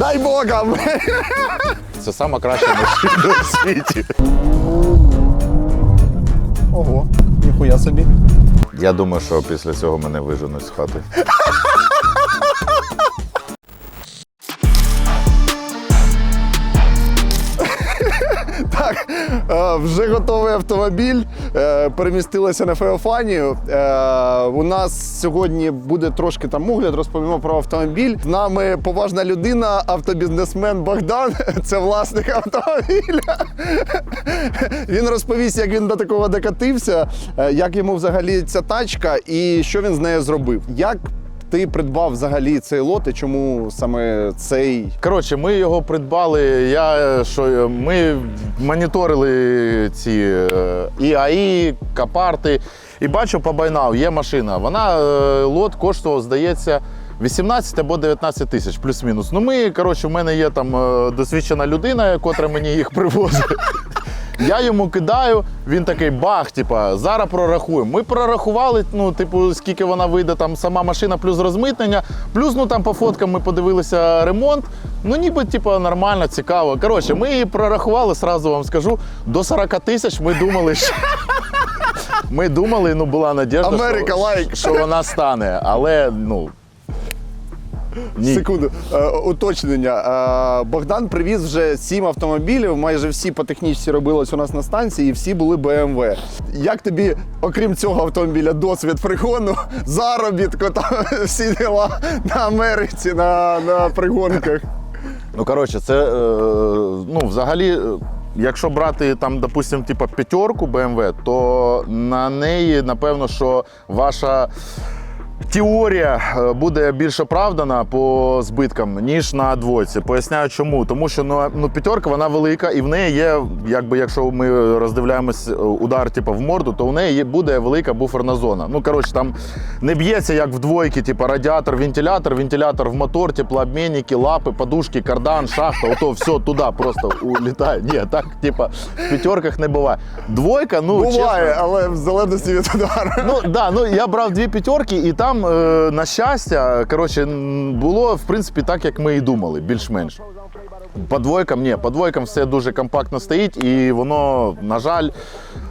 Дай Бога! Це сама краща машина у світі. Ого, ніхуя собі. Я думаю, що після цього мене виженуть з хати. Вже готовий автомобіль. е, Перемістилися на Феофанію. Е, У нас сьогодні буде трошки там огляд, розповімо про автомобіль. З нами поважна людина, автобізнесмен Богдан. Це власник автомобіля. Він розповість, як він до такого докатився, е, як йому взагалі ця тачка і що він з нею зробив. Як ти придбав взагалі цей лот і чому саме цей Коротше, ми його придбали. Я що ми моніторили ці е, і АІ, капарти, і бачу по байнау, є машина. Вона е, лот коштував, здається. 18 або 19 тисяч, плюс-мінус. Ну ми, коротше, в мене є там е, досвідчена людина, котра мені їх привозить. Я йому кидаю, він такий бах, типа, зараз прорахуємо. Ми прорахували, ну, типу, скільки вона вийде, там сама машина, плюс розмитнення, плюс ну там по фоткам ми подивилися ремонт. Ну, ніби, типу, нормально, цікаво. Коротше, ми її прорахували, сразу вам скажу, до 40 тисяч ми думали, що. Ми думали, ну була надіжда, Америка, що, лайк. що вона стане, але ну. Ні. Секунду, Е, уточнення. Е, Богдан привіз вже сім автомобілів. Майже всі по технічці робилось у нас на станції, і всі були BMW. Як тобі, окрім цього автомобіля, досвід пригону, заробітку, там всі діла на Америці, на, на пригонках? Ну, коротше, це е, ну, взагалі, е, якщо брати там, допустимо, типу, п'ятерку BMW, то на неї, напевно, що ваша. Теорія е, буде більш оправдана по збиткам, ніж на двойці. Поясняю чому. Тому що ну, ну, п'ятерка вона велика, і в неї є, якби якщо ми роздивляємось е, удар типу, в морду, то в неї є, буде велика буферна зона. Ну, коротше, там не б'ється, як в двойці, типу радіатор, вентилятор, вентилятор в мотор, теплообмінники, лапи, подушки, кардан, шахта, ото все туди просто улітає. Ні, так, типу, в п'ятерках не буває. Двойка, ну Буває, чесно, але в залежності від удару. Ну да, ну я брав дві п'ятерки, і там, е, на щастя, коротше, було в принципі так, як ми і думали, більш-менш. По двойкам, ні, по двойкам все дуже компактно стоїть, і воно, на жаль,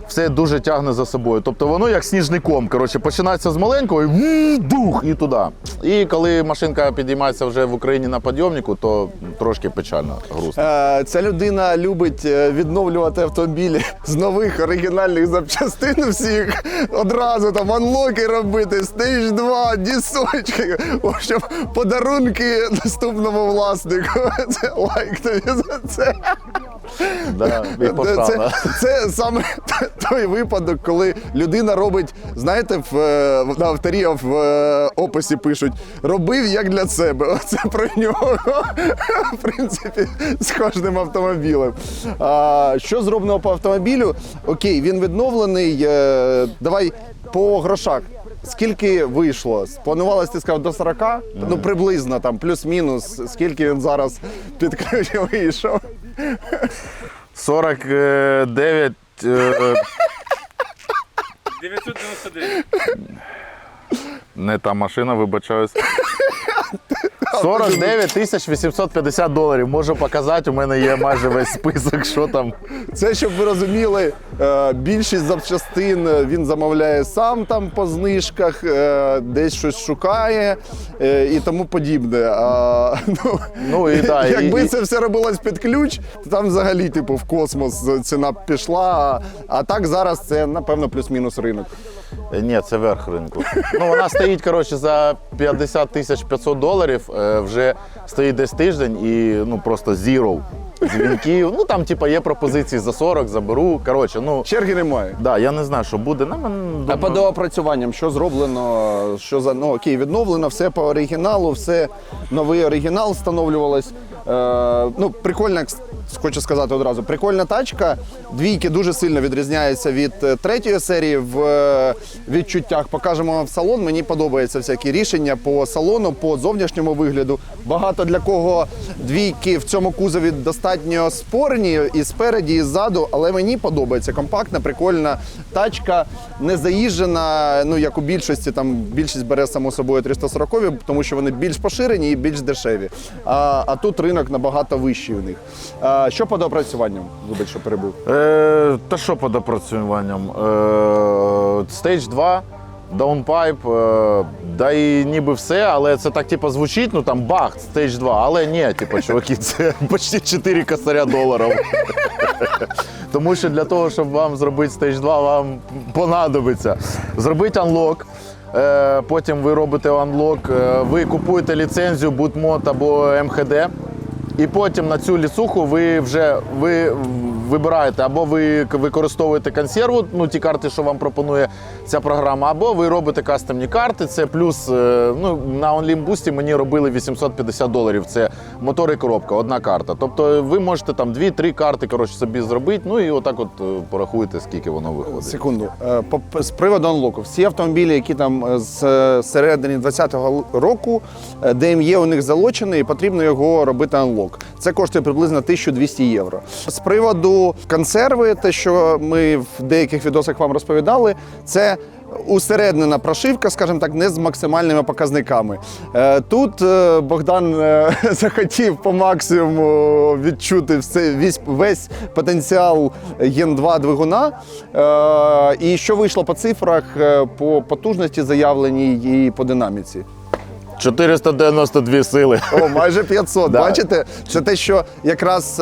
все дуже тягне за собою. Тобто воно як сніжний ком. Коротше, починається з маленького і дух і туди. І коли машинка підіймається вже в Україні на підйомнику, то трошки печально грустно. Е, Ця людина любить е, відновлювати автомобілі з нових оригінальних запчастин всіх. Одразу там анлоки робити, стейдж 2, дісочки. В общем, подарунки наступному власнику. Це лайк тобі за це. Да, Це, це саме той випадок, коли людина робить, знаєте, в, е, на авторі в е, описі пишуть робив як для себе. Оце про нього. В принципі, з кожним автомобілем. А, що зроблено по автомобілю? Окей, він відновлений. е, Давай по грошах. Скільки вийшло? Планувалось, ти сказав, до 40? Ну, приблизно там, плюс-мінус, скільки він зараз під ключ вийшов. 49. е, 999. Не та машина, вибачаюсь. 49 тисяч 850 доларів. Можу показати, у мене є майже весь список, що там. Це щоб ви розуміли, е, більшість запчастин е, він замовляє сам там по знижках, е, десь щось шукає і тому подібне. А, ну, Ну, і да, якби і- це все робилось під ключ, то там взагалі типу в космос ціна пішла. А, а так зараз це напевно плюс-мінус ринок. Е, Ні, це верх ринку. Ну, вона стоїть, коротше, за 50 тисяч 500 доларів. е, Вже стоїть десь тиждень і ну просто zero дзвінків. Ну там, типа, є пропозиції за 40, заберу. Коротше, ну. Черги немає. Да, я не знаю, що буде. Нам, А по доопрацюванням, що зроблено, що за ну окей, відновлено, все по оригіналу, все новий оригінал встановлювалось. Е, ну, прикольна, хочу сказати одразу, прикольна тачка. Двійки дуже сильно відрізняється від е, третьої серії в е, відчуттях. Покажемо в салон. Мені подобаються всякі рішення по салону, по зовнішньому вигляду. багато для кого двійки в цьому кузові достатньо спорні і спереді, і ззаду, але мені подобається компактна, прикольна тачка, не заїжджена. Ну як у більшості, там більшість бере само собою 340 тому що вони більш поширені і більш дешеві. А, а тут ринок набагато вищий у них. А, що по доопрацюванням? Вибач, що перебив. Е, та що по допрацюванням? Е, Stage 2, Downpipe, е, да і ніби все, але це так типу, звучить, ну там бах, Stage 2, але ні, типу, чуваки, це почти 4 косаря доларів. Тому що для того, щоб вам зробити Stage 2, вам понадобиться зробити unlock. Е, Потім ви робите unlock, е, ви купуєте ліцензію Bootmod або МХД. І потім на цю ліцуху ви вже ви вибираєте, або ви використовуєте консерву, ну ті карти, що вам пропонує ця програма, або ви робите кастомні карти. Це плюс е, ну, на OnLim мені робили 850 доларів. Це мотор і коробка, одна карта. Тобто ви можете там 2-3 карти коротше, собі зробити, ну і отак от е, порахуєте, скільки воно виходить. Секунду. Е, по- З приводу анлоку. Всі автомобілі, які там з середини 20-го року, ДМЄ у них залочений, і потрібно його робити анлок. Це коштує приблизно 1200 євро. З приводу консерви, те, що ми в деяких відосах вам розповідали, це. Усереднена прошивка, скажімо так, не з максимальними показниками. Е, Тут е, Богдан е, захотів по максимуму відчути все, весь, весь потенціал Ген 2 двигуна. І що вийшло по цифрах, по потужності заявленій і по динаміці? 492 сили. О, майже 500. Да. Бачите, це те, що якраз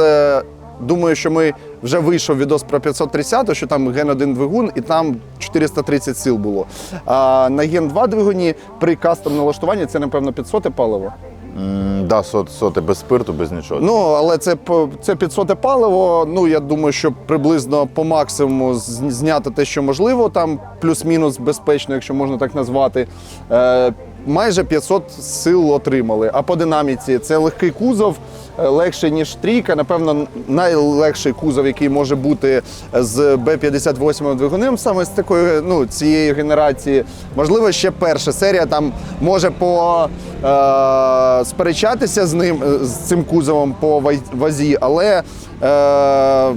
думаю, що ми вже вийшов відос про 530, що там ген 1 двигун, і там 430 сил було. А на ген 2 двигуні при кастомному налаштуванні це, напевно, 500 паливо. М, Да, сот, соти без спирту, без нічого. Ну, але це, це 500 паливо. Ну, я думаю, що приблизно по максимуму зняти те, що можливо, там плюс-мінус безпечно, якщо можна так назвати. Е, майже 500 сил отримали. А по динаміці це легкий кузов, е, легший, ніж трійка. Напевно, найлегший кузов, який може бути з Б-58 двигунем, саме з такої ну, цієї генерації. Можливо, ще перша серія там може по е, сперечатися з ним е, з цим кузовом по вазі, але е,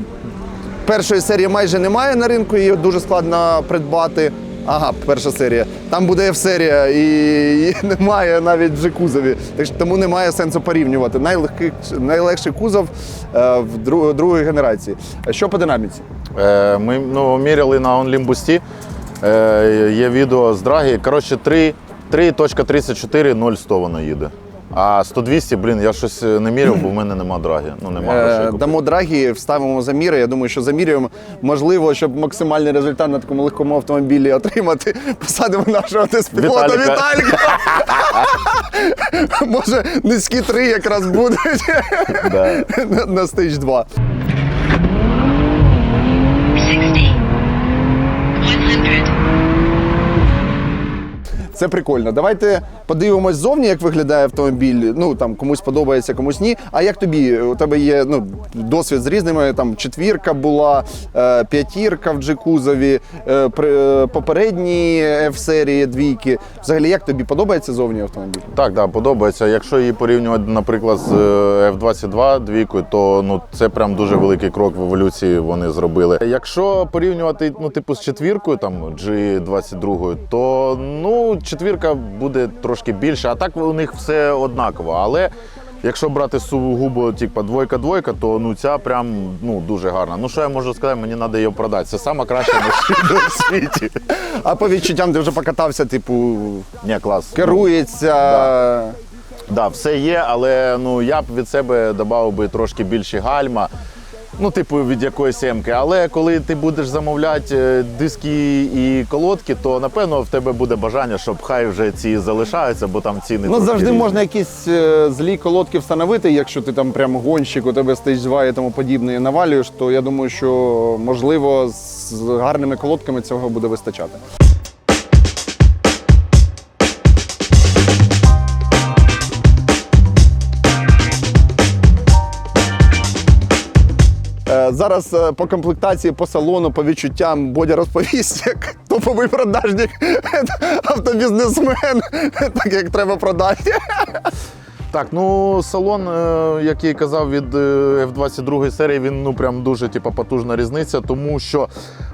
першої серії майже немає на ринку, її дуже складно придбати. Ага, перша серія. Там буде F-серія і, і немає навіть вже кузові. Так що тому немає сенсу порівнювати. Найлегкий, найлегший кузов е, в дру, другої генерації. Що по динаміці? Е, Ми ну, міряли на онлімбусті. Е, Є відео з драги. Коротше, 3 3.34 0 воно їде. А 100-200, блін, я щось не міряв, бо в мене нема драги. Ну, нема грошей. Е, купити. дамо драгі, вставимо заміри. Я думаю, що замірюємо. Можливо, щоб максимальний результат на такому легкому автомобілі отримати, посадимо нашого тест-пілота Віталіка. Віталіка. Може, низькі три якраз будуть Да. на, на стейдж 2. 60, 100, Це прикольно. Давайте подивимось зовні, як виглядає автомобіль. Ну там комусь подобається, комусь ні. А як тобі? У тебе є ну, досвід з різними. Там четвірка була, е, п'ятірка в G-кузові, е, е, попередні F-серії двійки. Взагалі, як тобі подобається зовні автомобіль? Так, да, подобається. Якщо її порівнювати, наприклад, з е, F-22 двійкою, то ну, це прям дуже великий крок в еволюції вони зробили. Якщо порівнювати ну, типу, з четвіркою, там G22, то ну, четвірка буде трошки більше, а так у них все однаково. Але якщо брати сугубо типу, двойка-двойка, то ну, ця прям ну, дуже гарна. Ну що я можу сказати, мені треба її продати. Це сама краща машина у світі. А по відчуттям ти вже покатався, типу, Ні, клас. керується. Да, все є, але ну я б від себе додав би трошки більше гальма. Ну, типу, від якоїсь емки. Але коли ти будеш замовляти е, диски і колодки, то напевно в тебе буде бажання, щоб хай вже ці залишаються, бо там ціни. Ну, завжди різні. можна якісь е, злі колодки встановити, якщо ти там прямо гонщик, у тебе стейдж 2 і тому подібне і навалюєш, то я думаю, що можливо з гарними колодками цього буде вистачати. Зараз е, по комплектації, по салону, по відчуттям Бодя розповість, як топовий продажник, автобізнесмен, так як треба продати. Так, ну салон, е, як я казав, від е, F22 серії, він ну прям дуже типу, потужна різниця, тому що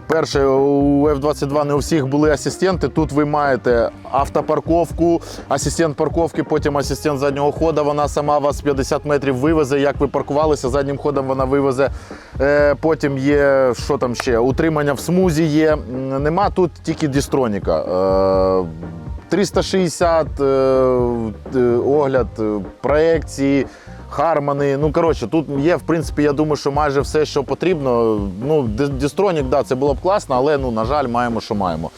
перше, у F22 не у всіх були асистенти. Тут ви маєте автопарковку, асистент парковки, потім асистент заднього ходу. Вона сама вас 50 метрів вивезе. Як ви паркувалися, заднім ходом вона вивезе. Е, Потім є що там ще? Утримання в смузі є. Нема тут тільки дістроніка. Е, 360 е, е, огляд, е, проекції, хармани. Ну, коротше, тут є, в принципі, я думаю, що майже все, що потрібно. Ну, Дістронік, да, це було б класно, але, ну, на жаль, маємо, що маємо.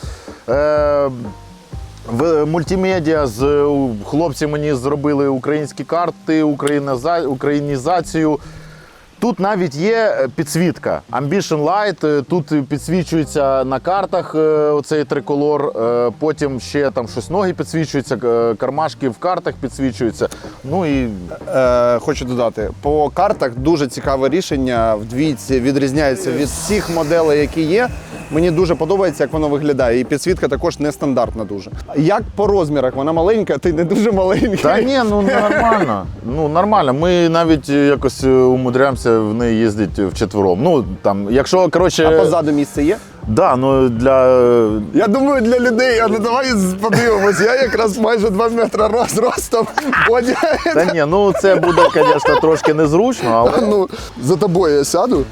Е, мультимедіа з хлопці мені зробили українські карти, українізацію. Тут навіть є е, підсвітка Ambition Light. е, Тут підсвічується на картах е, оцей триколор. Потім ще там щось ноги підсвічуються, кармашки в картах підсвічуються. Ну і Е, хочу додати, по картах дуже цікаве рішення. Вдвійці відрізняється від всіх моделей, які є. Мені дуже подобається, як воно виглядає. І підсвітка також нестандартна дуже. Як по розмірах? Вона маленька, ти не дуже маленький. та ні, ну нормально. Ну нормально. Ми навіть якось умудряємося в неї їздити вчетвером. Ну там, якщо коротше, А позаду місце є? да, ну для Я думаю, для людей, а ну давай подивимось. Я якраз майже 2 метри роз- ростом. Та ні, ну це буде, звісно, трошки незручно, але ну, за тобою я сяду.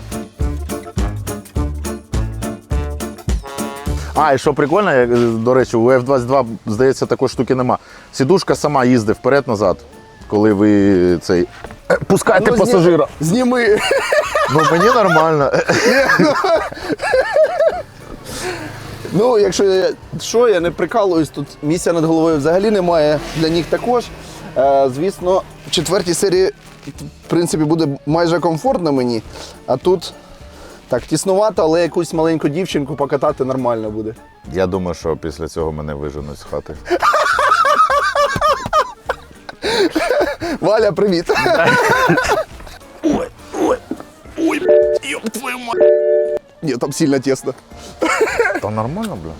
А, і що прикольно, е, до речі, у F-22, здається, такої штуки нема. Сідушка сама їздить вперед-назад, коли ви цей. Пускайте Ну, зні- пасажира. Зніми. Ну мені нормально. Ну, якщо я, що, я не прикалуюсь, тут місця над головою взагалі немає, для них також. Е, звісно, в четвертій серії, в принципі, буде майже комфортно мені, а тут так тіснувато, але якусь маленьку дівчинку покатати нормально буде. Я думаю, що після цього мене виженуть з хати. Валя, привіт! Ой! Ні, там сильно тісно. Та нормально, бля.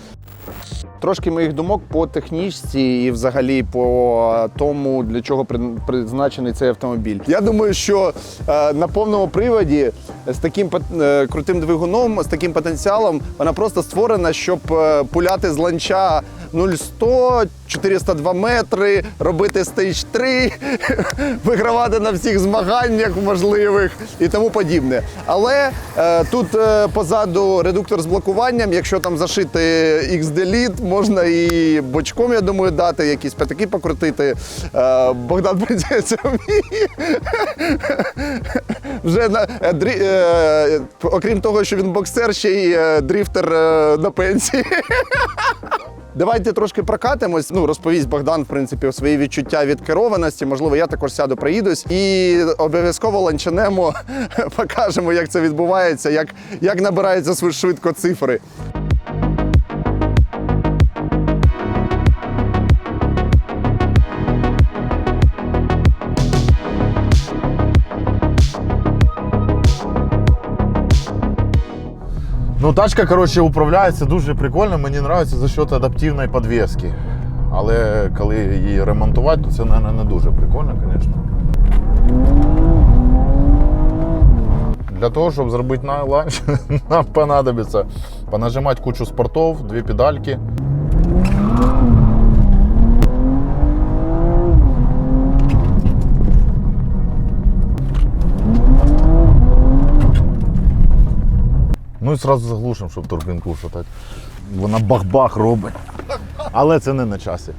Трошки моїх думок по технічці і взагалі по тому, для чого призначений цей автомобіль. Я думаю, що е, на повному приводі з таким е, крутим двигуном, з таким потенціалом, вона просто створена, щоб е, пуляти з ланча 0-100, 402 метри, робити стейдж 3, вигравати на всіх змаганнях можливих і тому подібне. Але е, тут е, позаду редуктор з блокуванням, якщо там зашити X-Delete, можна і бочком, я думаю, дати, якісь п'ятаки покрутити. Е, Богдан вміє. Вже на, е, дрі, е, окрім того, що він боксер, ще й е, дріфтер е, на пенсії. Давайте трошки прокатимось. Ну, розповість Богдан, в принципі, свої відчуття від керованості. Можливо, я також сяду, проїдусь і обов'язково ланчанемо, покажемо, як це відбувається, як, як набираються швидко цифри. Ну, тачка, коротше, управляється дуже прикольно. Мені подобається за счет адаптивної підвіски. Але коли її ремонтувати, то це, мабуть, не дуже прикольно, звісно. Для того, щоб зробити ланч, нам понадобиться понажимати кучу спортов, дві педальки. Ну і одразу заглушимо, щоб турбінку шатати. Вона бах-бах робить. Але це не на часі.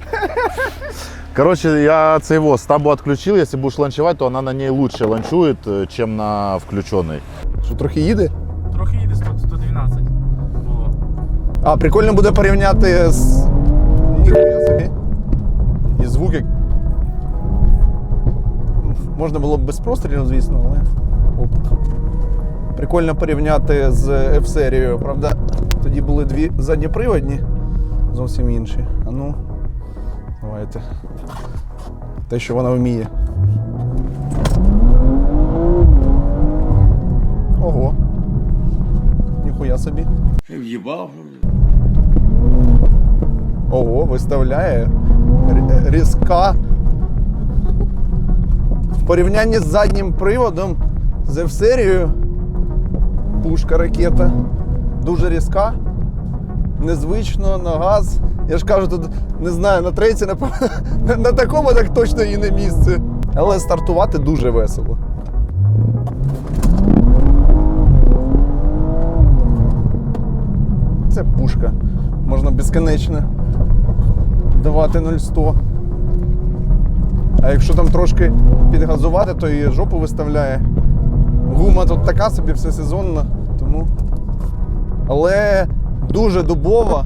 Коротше, я цей воз табу відключив, якщо будеш ланчувати, то вона на ній лучше ланчує, ніж на включений. Що трохи їде? Трохи їде 112 було. А, прикольно буде порівняти з. Ніхуя собі. І звуки. Можна було б без прострілів, звісно, але. Оп. Прикольно порівняти з F-серією, правда? Тоді були дві задньоприводні, зовсім інші. А ну, давайте. Те, що вона вміє. Ого. Ніхуя собі. В'їбав. Ого, виставляє різка. порівнянні з заднім приводом з F-серією пушка ракета дуже різка, незвично на газ. Я ж кажу, тут не знаю, на третій, на- на такому так точно і не місце. Але стартувати дуже весело. Це пушка. Можна безконечно давати 0,100. А якщо там трошки підгазувати, то і жопу виставляє. Гума тут така собі всесезонна, тому. Але дуже дубова.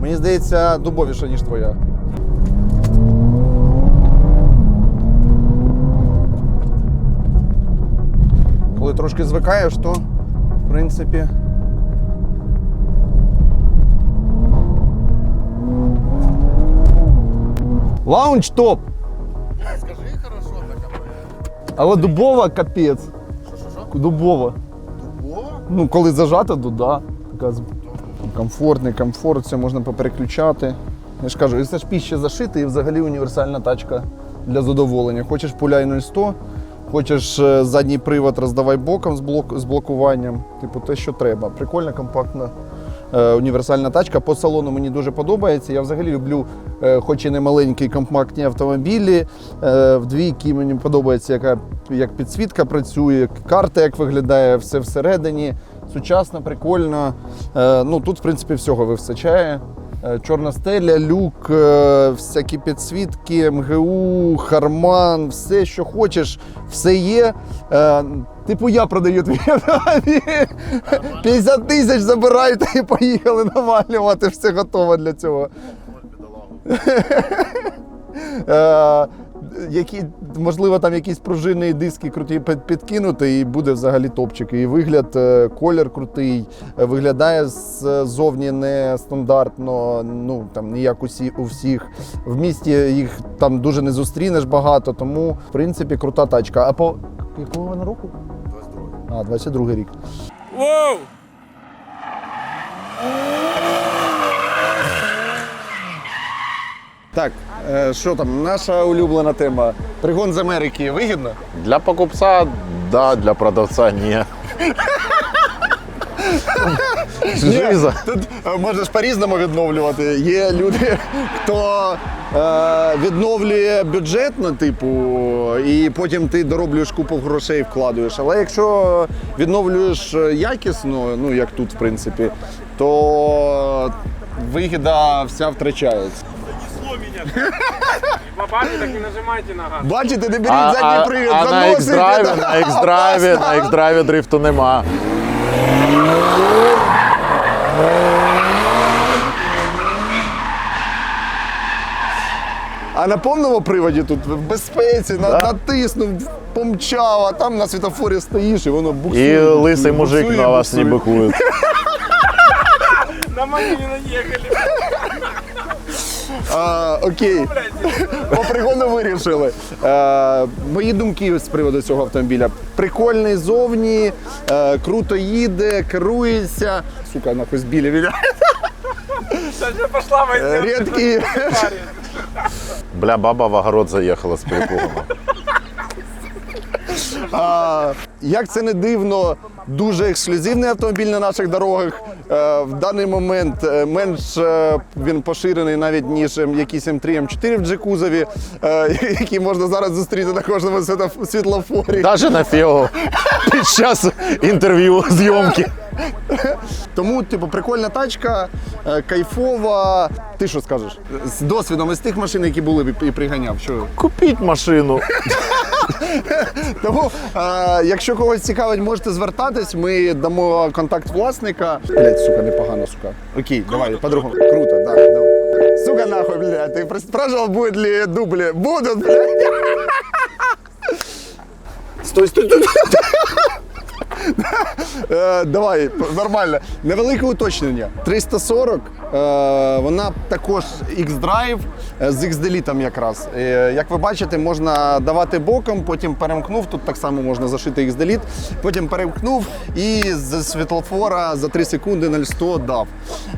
Мені здається, дубовіша, ніж твоя. Коли трошки звикаєш, то в принципі. Лаунч топ! Але дубова капець. Дубова. Дубова? Ну, коли зажата, то да. Така з- комфортний комфорт, все можна попереключати. Я ж кажу, і це ж піще зашити і взагалі універсальна тачка для задоволення. Хочеш пуляй 0100, хочеш е, задній привод роздавай боком з, блок, з блокуванням. Типу, те, що треба. Прикольна, компактна. Е, Універсальна тачка по салону мені дуже подобається. Я взагалі люблю, е, хоч і не маленькі компактні автомобілі. Е, В двійки мені подобається, яка як підсвітка працює, карта як виглядає, все всередині. Сучасно, прикольно. Ну тут, в принципі, всього вистачає. Е, Чорна стеля, люк, е, всякі підсвітки, МГУ, Харман, все, що хочеш, все є. Е, Типу я продаю твій автомобіль. 50 тисяч забирайте і поїхали навалювати, все готово для цього. Е, які, можливо, там якісь пружинні диски круті підкинути, і буде взагалі топчик. І вигляд, е, колір крутий, е, виглядає ззовні не стандартно, ну там не як усі у всіх. В місті їх там дуже не зустрінеш багато, тому в принципі крута тачка. А по якого вона року? 22. А, 22 рік. Воу! Так, е, що там, наша улюблена тема. Пригон з Америки вигідно? Для покупця, да, для продавця ні. Жиза. Тут е, можна ж по-різному відновлювати. Є люди, хто е, відновлює бюджетно, типу, і потім ти дороблюєш купу грошей, вкладуєш. Але якщо відновлюєш е, якісно, ну як тут, в принципі, то вигіда вся втрачається. Бабаки, так не нажимайте на газ. Бачите, не беріть А, задній а, привід, а на заносить. X-драйві, на X-драйві, на X-драйві дрифту нема. А на повному приводі тут в безпеці, на, Да. натиснув, помчав, а там на світофорі стоїш і воно І буксує. лисий мужик буксує, на вас не буксує. бикує. На машине наехали. А, окей, по пригону вирішили. Е, мої думки з приводу цього автомобіля. Прикольний зовні, е, круто їде, керується. Сука, нахуй з білі від пошла война. рідкий. Бля, баба в огород заїхала з. А, як це не дивно, дуже ексклюзивний автомобіль на наших дорогах. Е, в даний момент е, менш е, він поширений навіть ніж якийсь М3, М4 в джекузові, який можна зараз зустріти на кожному світлофорі. Навіть на фео під час інтерв'ю зйомки. Тому, типу, прикольна тачка, кайфова. Ти що скажеш? З досвідом із тих машин, які були і приганяв. Що? Купіть машину. Тому, е, якщо когось цікавить, можете звертатись. Ми дамо контакт власника. Блять, сука, непогано, сука. Окей, давай, по-другому. Круто, так. давай. Сука, нахуй, блядь, ти спрашивал, будут ли дубли? Будут, блядь. Стой, стой, стой. Е, Давай, нормально. Невелике уточнення. 340, е, вона також X-Drive, е, з X-Delete якраз. Е, Як ви бачите, можна давати боком, потім перемкнув. Тут так само можна зашити X-Delete, потім перемкнув і з світлофора за 3 секунди 0,100 дав.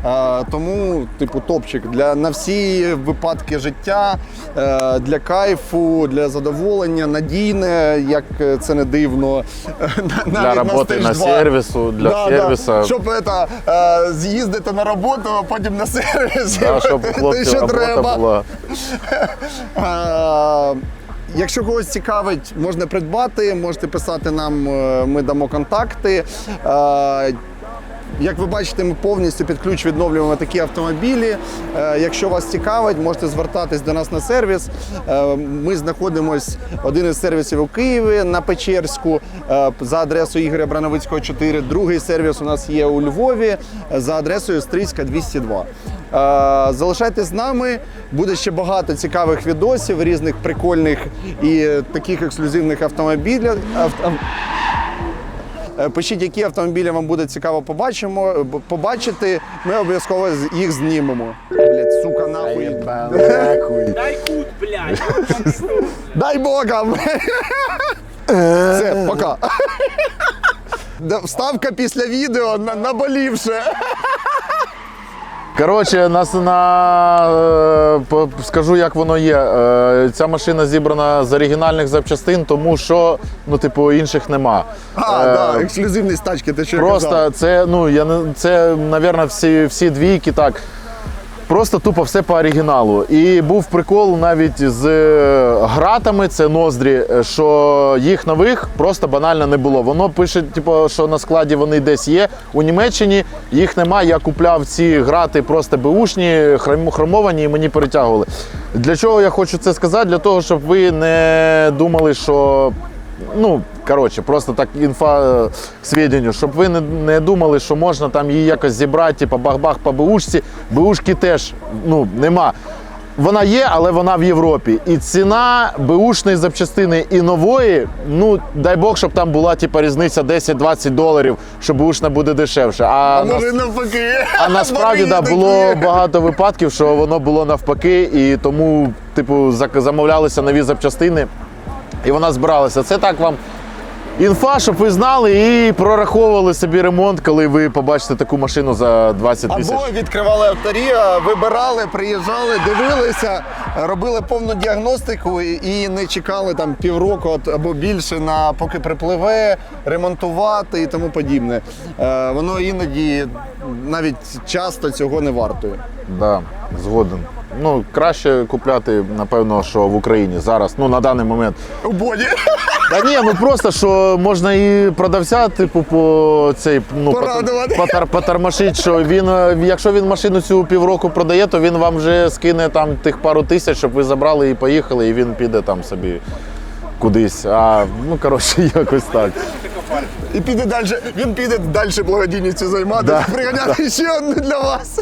Е, Тому, типу, топчик для на всі випадки життя, е, для кайфу, для задоволення, надійне, як е, це не дивно. Для Навіть роботи Stage на сервісу, для Да, сервіса. Да. Щоб е, з'їздити на роботу, потім на сервіс. Да, щоб те, хлопці що робота треба. була. А, Якщо когось цікавить, можна придбати, можете писати нам, е, ми дамо контакти. Як ви бачите, ми повністю під ключ відновлюємо такі автомобілі. Е, Якщо вас цікавить, можете звертатись до нас на сервіс. Е, Ми знаходимось один із сервісів у Києві на Печерську е, за адресою Ігоря Брановицького 4. Другий сервіс у нас є у Львові за адресою Стрийська 202. Е, Залишайтесь з нами. Буде ще багато цікавих відосів, різних прикольних і таких ексклюзивних автомобілів. Е, Пишіть, які автомобілі вам буде цікаво побачимо, е, побачити. Ми обов'язково їх знімемо. Блять, сука, нахуй. Дай кут, блядь. Дай Бога! Все, пока. Вставка після відео на- наболівше. Коротше, нас на е, скажу, як воно є. Е, Ця машина зібрана з оригінальних запчастин, тому що ну, типу, інших нема. А, Е, да, ексклюзивність тачки, ти що Просто казав. це, ну я це, навірно, всі, всі двійки так. Просто тупо все по оригіналу. І був прикол навіть з е, гратами, це ноздрі, е, що їх нових просто банально не було. Воно пише, типу, що на складі вони десь є. У Німеччині їх немає. Я купляв ці грати просто беушні, хромовані, і мені перетягували. Для чого я хочу це сказати? Для того, щоб ви не думали, що Ну, коротше, просто так інфа е, к свіденню, щоб ви не, не думали, що можна там її якось зібрати, типу бах-бах по беушці. Беушки теж ну, нема. Вона є, але вона в Європі. І ціна беушної запчастини і нової, ну дай Бог, щоб там була типу, різниця 10-20 доларів, що беушна буде дешевше. А, А нас- може навпаки. а насправді да, було багато випадків, що воно було навпаки, і тому, типу, замовлялися нові запчастини, і вона збиралася. Це так вам інфа, щоб ви знали і прораховували собі ремонт, коли ви побачите таку машину за 20 тисяч. Або відкривали авторія, вибирали, приїжджали, дивилися, робили повну діагностику і не чекали там півроку або більше на поки припливе, ремонтувати і тому подібне. Е, воно іноді навіть часто цього не вартує. Да, згоден. Ну, краще купляти, напевно, що в Україні зараз, ну на даний момент. У боді. Та ні, ну просто що можна і продавця, типу, по цей ну Порадувати. потар, потармашить, що він, е, якщо він машину цю півроку продає, то він вам вже скине там тих пару тисяч, щоб ви забрали і поїхали, і він піде там собі кудись. А ну коротше, якось так. І піде далі. Він піде далі благодійністю займатися, Да, приганяти ще одну для вас.